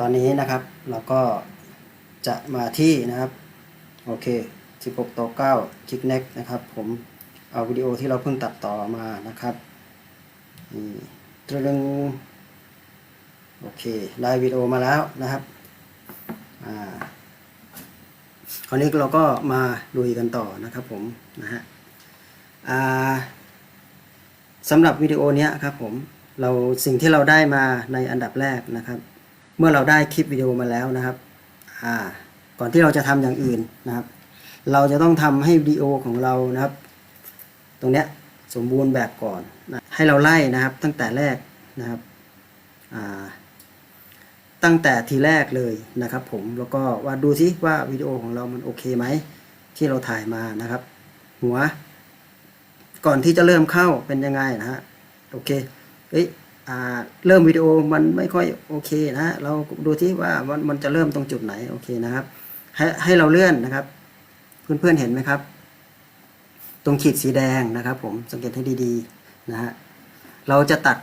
ตอนนี้นะครับเราก็จะมาที่นะครับ โอเค 16ต่อ9จิกเน็กนะครับ ผมเอาวิดีโอที่เราเพิ่งตัดต่อมานะครับนี่ตรึงโอเค ได้วิดีโอมาแล้วนะครับอ่าคราวนี้เราก็มาลุยกันต่อนะครับผมนะฮะอ่าสำหรับวิดีโอนี้ครับผมเราสิ่งที่เราได้มาในอันดับแรกนะครับ เมื่อเราได้คลิปวิดีโอมาแล้วนะครับอ่าก่อนที่เราจะทำอย่างอื่นนะครับ เราจะต้องทำให้วิดีโอของเรานะครับ ตรงเนี้ยสมบูรณ์แบบก่อนนะให้เราไล่นะครับตั้งแต่แรกนะครับอ่าตั้งแต่ทีแรกเลยนะครับผมแล้วก็ว่าดูซิว่าวิดีโอของเรามันโอเคไหมที่เราถ่ายมานะครับ หัว ก่อนที่จะเริ่มเข้าเป็นยังไงนะฮะโอเคเอ้ย เริ่มวิดีโอมันไม่ค่อยโอเคนะเราดูที่ว่ามันมันจะเริ่มตรงจุดไหนโอเคนะครับ ให้ให้เราเลื่อนนะครับ เพื่อนๆเห็นไหมครับ ตรงขีดสีแดงนะครับ ผมสังเกตให้ดีๆนะฮะเราจะตัด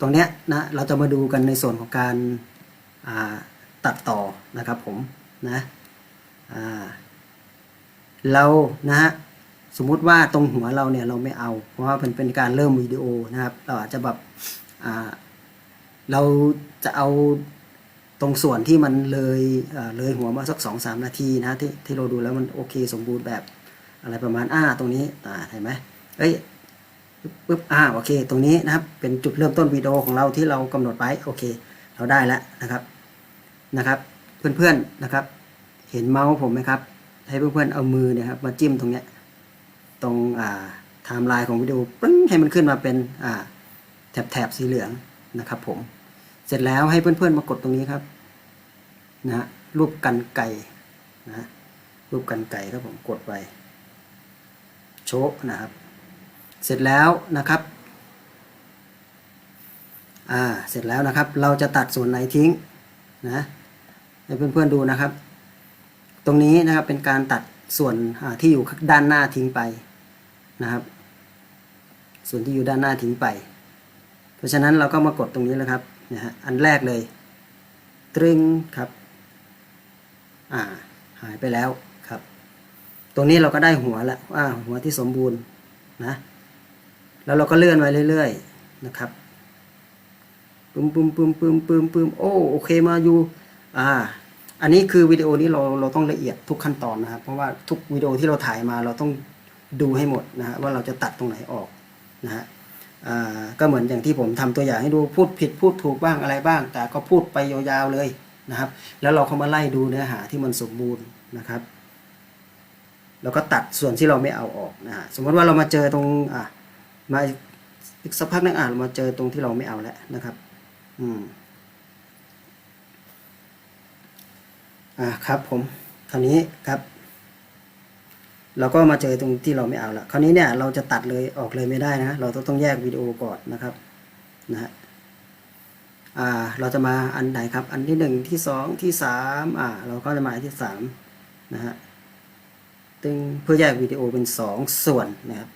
ตรงเนี้ยนะเราจะมาดูกันในส่วนของการาตัดต่อนะครับผมนะเรานะฮะสมมุติว่าตรงหัวเราเนี่ยเราไม่เอา เพราะว่าเป็นเป็นการเริ่มวิดีโอนะครับ เราอาจจะแบบ เราจะเอาตรงส่วนที่มันเลยเลยหัวมาสักสองสามนาทีนะที่ที่เราดูแล้วมันโอเคสมบูรณ์แบบอะไรประมาณอ่าตรงนี้อ่าเห็นไหมเอ้ยปึ๊บอ่าโอเค ตรงนี้นะครับเป็นจุดเริ่มต้นวิดีโอของเราที่เรากำหนดไว้โอเค เราได้แล้วนะครับนะครับ เพื่อนๆนะครับ เห็นเมาส์ผมไหมครับ ให้เพื่อนๆเอามือเนี่ยครับมาจิ้มตรงเนี้ยตรงอ่าไทม์ไลน์ของวิดีโอปึ้งให้มันขึ้นมาเป็นอ่า แถบแถบสีเหลืองนะครับผม เสร็จแล้วให้เพื่อนๆมากดตรงนี้ครับนะฮะรูปกันไก่นะฮะรูปกันไก่ครับผมกดไปโชะนะครับ เสร็จแล้วนะครับอ่าเสร็จแล้วนะครับ เราจะตัดส่วนไหนทิ้งนะให้เพื่อนๆดูนะครับ ตรงนี้นะครับเป็นการตัดส่วนอ่าที่อยู่ด้านหน้าทิ้งไปนะครับ ส่วนที่อยู่ด้านหน้าทิ้งไป ราะฉะนั้นเราก็มากดตรงนี้แล้วครับนะฮะอันแรกเลยตรึงครับอ่าหายไปแล้วครับ ตรงนี้เราก็ได้หัวแล้วอ่าหัวที่สมบูรณ์นะแล้วเราก็เลื่อนไว้เรื่อยๆนะครับปึ้มปึ้มปึ้มปึ้มปึ้มปึ้มโอ้โอเคมาอยู่อ่าอันนี้คือวิดีโอนี้เราเราต้องละเอียดทุกขั้นตอนนะครับ เพราะว่าทุกวิดีโอที่เราถ่ายมาเราต้องดูให้หมดนะฮะว่าเราจะตัดตรงไหนออกนะฮะ ก็เหมือนอย่างที่ผมทำตัวอย่างให้ดูพูดผิดพูดถูกบ้างอะไรบ้าง แต่ก็พูดไปยาวๆเลยนะครับ แล้วเราเข้ามาไล่ดูเนื้อหาที่มันสมบูรณ์นะครับ แล้วก็ตัดส่วนที่เราไม่เอาออกนะฮะสมมติว่าเรามาเจอตรงอะมาอีกสักพักนึงอ่านมาเจอตรงที่เราไม่เอาแล้วนะครับ อืมอ่าครับผมคราวนี้ครับ เราก็มาเจอตรงที่เราไม่เอาละคราวนี้เนี่ยเราจะตัดเลยออกเลยไม่ได้นะ เราต้องต้องแยกวิดีโอก่อนนะครับนะฮะอ่าเราจะมาอันไหนครับ อันที่หนึ่งที่สองที่สามอ่าเราก็จะมาอันที่สามนะฮะตึงเพื่อแยกวิดีโอเป็นสองส่วนนะครับ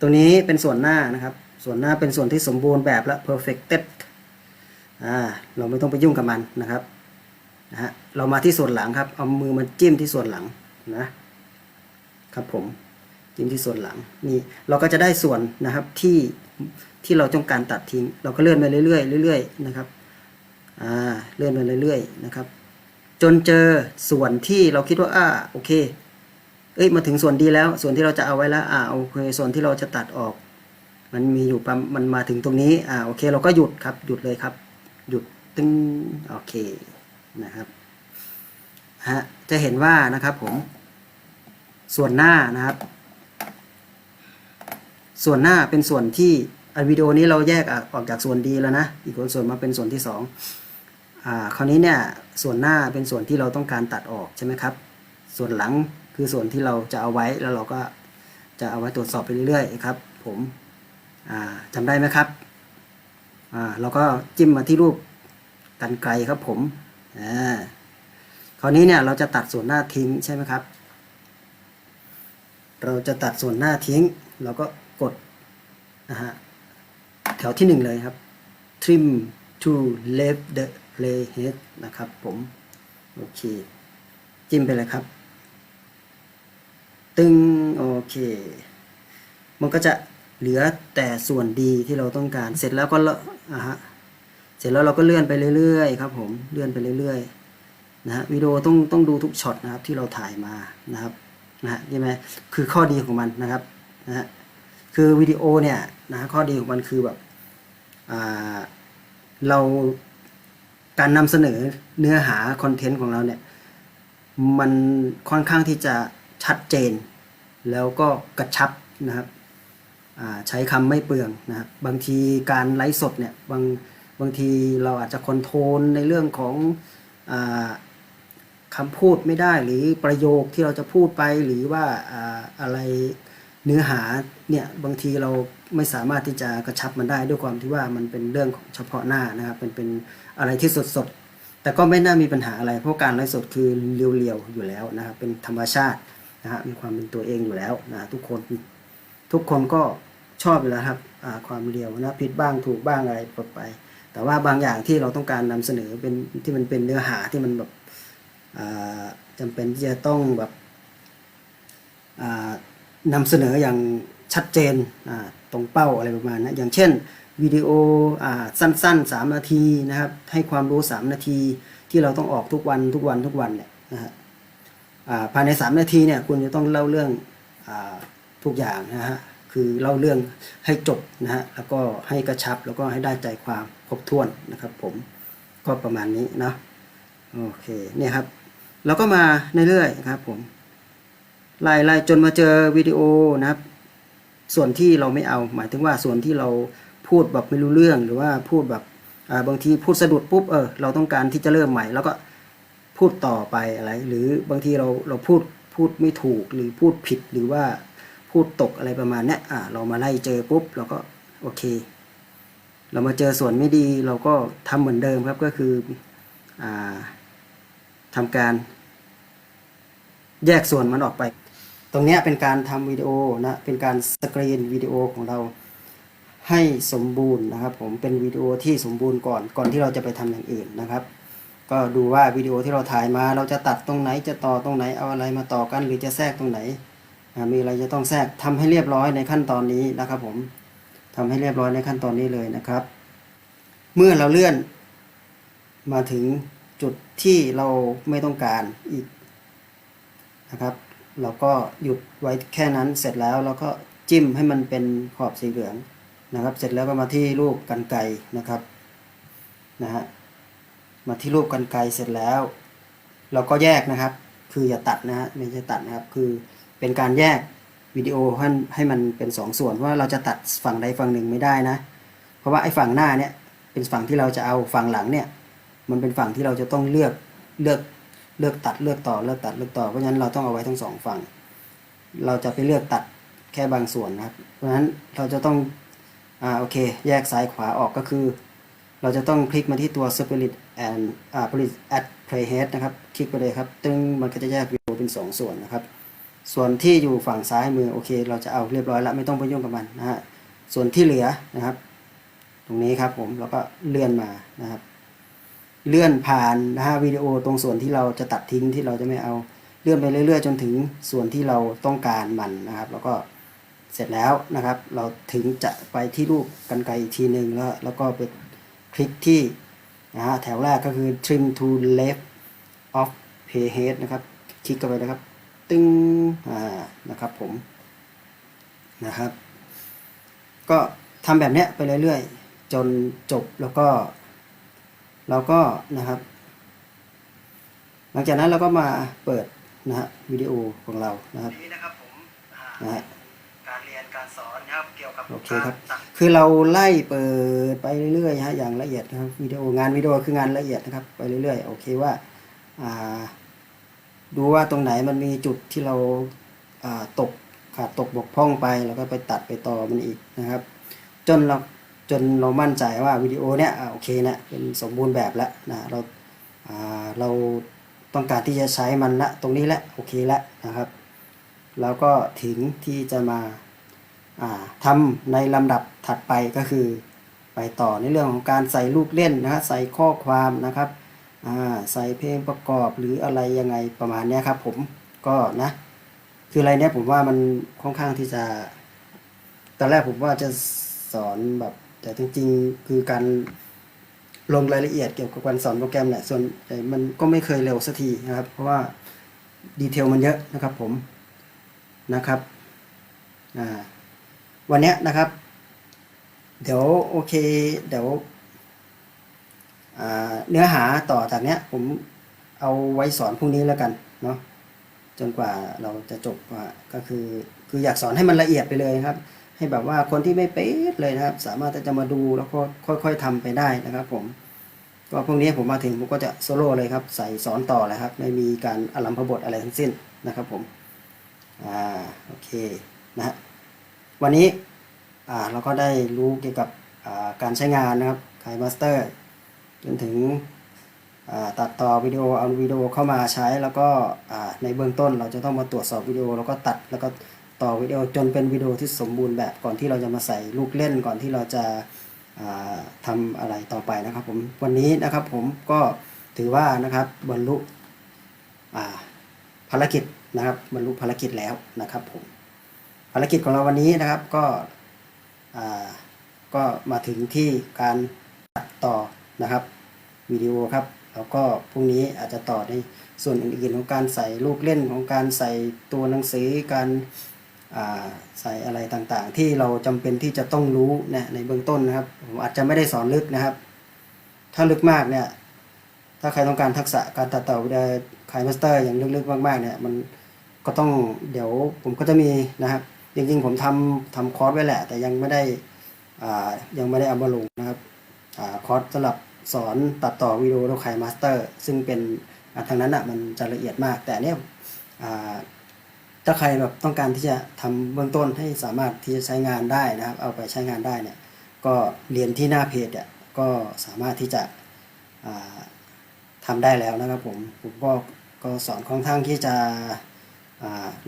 ตรงนี้เป็นส่วนหน้านะครับ ส่วนหน้าเป็นส่วนที่สมบูรณ์แบบและ perfected อ่าเราไม่ต้องไปยุ่งกับมันนะครับนะฮะเรามาที่ส่วนหลังครับ เอามือมาจิ้มที่ส่วนหลังนะ ครับผมจิ้มที่ส่วนหลังนี่เราก็จะได้ส่วนนะครับที่ที่เราต้องการตัดทิ้ง เราก็เลื่อนไปเรื่อยๆเรื่อยๆนะครับอ่าเลื่อนไปเรื่อยๆนะครับ จนเจอส่วนที่เราคิดว่าอ่าโอเคเอ้ยมาถึงส่วนดีแล้ว ส่วนที่เราจะเอาไว้แล้วอ่าโอเคส่วนที่เราจะตัดออก มันมีอยู่ประมันมาถึงตรงนี้อ่าโอเค เราก็หยุดครับ หยุดเลยครับ หยุดตึ้งโอเคนะครับฮะจะเห็นว่านะครับผม ส่วนหน้านะครับ ส่วนหน้าเป็นส่วนที่อวิดีโอนี้เราแยกออกจากส่วนดีแล้วนะ อีกส่วนมาเป็นส่วนที่สองอ่าคราวนี้เนี่ยส่วนหน้าเป็นส่วนที่เราต้องการตัดออกใช่ไหมครับ ส่วนหลังคือส่วนที่เราจะเอาไว้แล้วเราก็จะเอาไว้ตรวจสอบไปเรื่อยๆครับ ผมอ่าจำได้ไหมครับอ่าเราก็จิ้มมาที่รูปกันไกลครับผมอ่าคราวนี้เนี่ยเราจะตัดส่วนหน้าทิ้งใช่ไหมครับ เราจะตัดส่วนหน้าทิ้ง เราก็กดนะฮะแถวที่หนึ่งเลยครับ trim to left the playhead นะครับผมโอเค จิ้มไปเลยครับ ตึงโอเค มันก็จะเหลือแต่ส่วนดีที่เราต้องการ เสร็จแล้วก็ละอะฮะเสร็จแล้วเราก็เลื่อนไปเรื่อยๆครับผมเลื่อนไปเรื่อยๆนะฮะวิดีโอต้องต้องดูทุกช็อตนะครับที่เราถ่ายมานะครับ นะฮะใช่ไหมคือข้อดีของมันนะครับนะฮะคือวิดีโอเนี่ยนะข้อดีของมันคือแบบเราการนำเสนอเนื้อหาคอนเทนต์ของเราเนี่ยมันค่อนข้างที่จะชัดเจน แล้วก็กระชับนะครับใช้คำไม่เปลืองนะครับบางทีการไลฟ์สดเนี่ยบางบางทีเราอาจจะคอนโทรลในเรื่องของอ คำพูดไม่ได้หรือประโยคที่เราจะพูดไปหรือว่าอะไรเนื้อหาเนี่ยบางทีเราไม่สามารถที่จะกระชับมันได้ด้วยความที่ว่ามันเป็นเรื่องของเฉพาะหน้านะครับเป็นเป็นอะไรที่สดๆแต่ก็ไม่น่ามีปัญหาอะไร เพราะการไลฟ์สดคือเรียวๆอยู่แล้วนะครับเป็นธรรมชาตินะฮะมีความเป็นตัวเองอยู่แล้วนะทุกคนทุกคนก็ชอบอยู่แล้วครับความเรียวนะผิดบ้างถูกบ้างอะไรไป แต่ว่าบางอย่างที่เราต้องการนำเสนอเป็นที่มันเป็นเนื้อหาที่มันแบบ จำเป็นที่จะต้องแบบนำเสนออย่างชัดเจนตรงเป้าอะไรประมาณนะอย่างเช่นวิดีโออสั้นๆ 3 นาทีนะครับ ให้ความรู้ 3 นาทีที่เราต้องออกทุกวันทุกวันทุกวันเนี่ยนะฮะภายใน 3 นาทีเนี่ยคุณจะต้องเล่าเรื่องอทุกอย่างนะฮะคือเล่าเรื่องให้จบนะฮะแล้วก็ให้กระชับแล้วก็ให้ได้ใจความครบถ้วนนะครับผมก็ประมาณนี้เนาะโอเคเนี่ยครับ เราก็มาเรื่อยๆครับผมไล่ไล่จนมาเจอวิดีโอนะครับ ส่วนที่เราไม่เอา หมายถึงว่าส่วนที่เราพูดแบบไม่รู้เรื่องหรือว่าพูดแบบบางทีพูดสะดุดปุ๊บเออเราต้องการที่จะเริ่มใหม่ แล้วก็พูดต่อไปอะไร หรือบางทีเราเราพูดพูดไม่ถูกหรือพูดผิดหรือว่าพูดตกอะไรประมาณเนี้ยอ่าเรามาไล่เจอปุ๊บเราก็โอเค เรามาเจอส่วนไม่ดีเราก็ทำเหมือนเดิมครับก็คืออ่า ทำการ แยกส่วนมันออกไป ตรงนี้เป็นการทำวิดีโอนะเป็นการสกรีนวิดีโอของเราให้สมบูรณ์นะครับ ผมเป็นวิดีโอที่สมบูรณ์ก่อนก่อนที่เราจะไปทำอย่างอื่นนะครับ ก็ดูว่าวิดีโอที่เราถ่ายมา เราจะตัดตรงไหนจะต่อตรงไหนเอาอะไรมาต่อกัน หรือจะแทรกตรงไหนมีอะไรจะต้องแทรกทำให้เรียบร้อยในขั้นตอนนี้นะครับ ผมทำให้เรียบร้อยในขั้นตอนนี้เลยนะครับ เมื่อเราเลื่อนมาถึง จุดที่เราไม่ต้องการอีกนะครับ เราก็หยุดไว้แค่นั้นเสร็จแล้วเราก็จิ้มให้มันเป็นขอบสีเหลืองนะครับ เสร็จแล้วก็มาที่รูปกันไกรนะครับนะฮะมาที่รูปกันไกรเสร็จแล้ว เราก็แยกนะครับ คืออย่าตัดนะฮะไม่ใช่ตัดนะครับ คือเป็นการแยกวิดีโอให้ให้มันเป็นสองส่วนว่าเราจะตัดฝั่งใดฝั่งหนึ่งไม่ได้นะ เพราะว่าไอ้ฝั่งหน้าเนี่ยเป็นฝั่งที่เราจะเอาฝั่งหลังเนี่ย มันเป็นฝั่งที่เราจะต้องเลือกเลือกเลือกตัดเลือกต่อเลือกตัดเลือกต่อเพราะฉะนั้นเราต้องเอาไว้ทั้งสองฝั่ง เราจะไปเลือกตัดแค่บางส่วนนะครับ เพราะฉะนั้นเราจะต้องอ่าโอเค แยกซ้ายขวาออกก็คือ เราจะต้องคลิกมาที่ตัว Spirit and อ่า Spirit at Playhead นะครับ คลิกไปเลยครับตึงมันก็จะแยกวิดีโอเป็นสองส่วนนะครับ ส่วนที่อยู่ฝั่งซ้ายมือโอเค เราจะเอาเรียบร้อยแล้วไม่ต้องไปยุ่งกับมันนะฮะส่วนที่เหลือนะครับ ตรงนี้ครับผมเราก็เลื่อนมานะครับ เลื่อนผ่านนะฮะวิดีโอตรงส่วนที่เราจะตัดทิ้งที่เราจะไม่เอาเลื่อนไปเรื่อย ๆ จนถึงส่วนที่เราต้องการมันนะครับ แล้วก็เสร็จแล้วนะครับ เราถึงจะไปที่รูปกันไกรอีกทีหนึ่งแล้วแล้วก็ไปคลิกที่นะฮะแถวแรกก็คือ trim to left of playhead นะครับ คลิกเข้าไปนะครับ ตึ้งอ่านะครับผมนะครับ ก็ทำแบบเนี้ยไปเรื่อยๆ จนจบแล้วก็ เราก็นะครับ หลังจากนั้นเราก็มาเปิดนะฮะวิดีโอของเรานะครับนี่นะครับผมนะฮะการเรียนการสอนนะครับเกี่ยวกับโอเคครับคือเราไล่เปิดไปเรื่อยๆฮะอย่างละเอียดนะครับวิดีโองานวิดีโอคืองานละเอียดนะครับไปเรื่อยๆโอเคว่าอ่าดูว่าตรงไหนมันมีจุดที่เราอ่าตกขาดตกบกพร่องไป แล้วก็ไปตัดไปต่อมันอีกนะครับ จนเรา จนเรามั่นใจว่าวิดีโอเนี้ยโอเคนะเป็นสมบูรณ์แบบแล้วนะเราเราต้องการที่จะใช้มันละตรงนี้แหละโอเคแล้วนะครับ แล้วก็ถึงที่จะมาอ่าทำในลำดับถัดไปก็คือ ไปต่อในเรื่องของการใส่ลูกเล่นนะใส่ข้อความนะครับใส่เพลงประกอบหรืออะไรยังไงประมาณนี้ครับผมก็นะคืออะไรเนี้ยผมว่ามันค่อนข้างที่จะ ตอนแรกผมว่าจะสอนแบบ แต่จริงๆคือการลงรายละเอียดเกี่ยวกับการสอนโปรแกรมเนี่ยส่วนใหญ่มันก็ไม่เคยเร็วสักทีนะครับ เพราะว่าดีเทลมันเยอะนะครับผมนะครับวันนี้นะครับ เดี๋ยวโอเค เดี๋ยวเนื้อหาต่อจากเนี้ยผมเอาไว้สอนพรุ่งนี้แล้วกันเนาะจนกว่าเราจะจบก็คือคืออยากสอนให้มันละเอียดไปเลยครับ ให้แบบว่าคนที่ไม่เป๊ะเลยนะครับ สามารถจะมาดูแล้วก็ค่อยๆทำไปได้นะครับผมก็พรุ่งนี้ผมมาถึงผมก็จะโซโล่เลยครับใส่สอนต่อเลยครับ ไม่มีการอลัมพบทอะไรทั้งสิ้นนะครับผมอ่าโอเคนะฮะวันนี้อ่าเราก็ได้รู้เกี่ยวกับการใช้งานนะครับคายมาสเตอร์จนถึงตัดต่อวิดีโอเอาวิดีโอเข้ามาใช้แล้วก็ในเบื้องต้นเราจะต้องมาตรวจสอบวิดีโอแล้วก็ตัดแล้วก็ ต่อวิดีโอจนเป็นวิดีโอที่สมบูรณ์แบบก่อนที่เราจะมาใส่ลูกเล่นก่อนที่เราจะอ่าทำอะไรต่อไปนะครับผมวันนี้นะครับผมก็ถือว่านะครับบรรลุภารกิจนะครับบรรลุภารกิจแล้วนะครับผมภารกิจของเราวันนี้นะครับก็ก็มาถึงที่การตัดต่อนะครับวิดีโอครับแล้วก็พรุ่งนี้อาจจะต่อในส่วนอื่นๆของการใส่ลูกเล่นของการใส่ตัวหนังสือการ อ่าใส่อะไรต่างๆ ที่เราจำเป็นที่จะต้องรู้นะในเบื้องต้นนะครับผมอาจจะไม่ได้สอนลึกนะครับ ถ้าลึกมากเนี่ยถ้าใครต้องการทักษะการตัดต่อวิดีโอคายมาสเตอร์อย่างลึกๆมากๆเนี่ยมันก็ต้องเดี๋ยวผมก็จะมีนะครับ จริงๆผมทำทำคอร์สไว้แหละ แต่ยังไม่ได้ยังไม่ได้เอามาลงนะครับอคอร์สสำหรับสอนตัดต่อวิดีโอโดยไคมาสเตอร์ซึ่งเป็นทางนั้นอะมันจะละเอียดมาก แต่เนี้ย ถ้าใครแบบต้องการที่จะทำเบื้องต้นให้สามารถที่จะใช้งานได้นะครับ เอาไปใช้งานได้เนี่ยก็เรียนที่หน้าเพจเนี่ยก็สามารถที่จะอ่าทำได้แล้วนะครับผมผมก็ก็สอนค่อนข้างที่จะ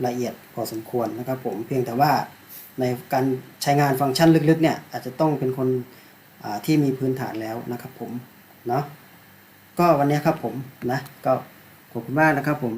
ละเอียดพอสมควรนะครับผมเพียงแต่ว่าในการใช้งานฟังก์ชันลึกๆเนี่ยอาจจะต้องเป็นคนที่มีพื้นฐานแล้วนะครับผมเนาะก็วันนี้ครับผมนะก็ขอบคุณมากนะครับผม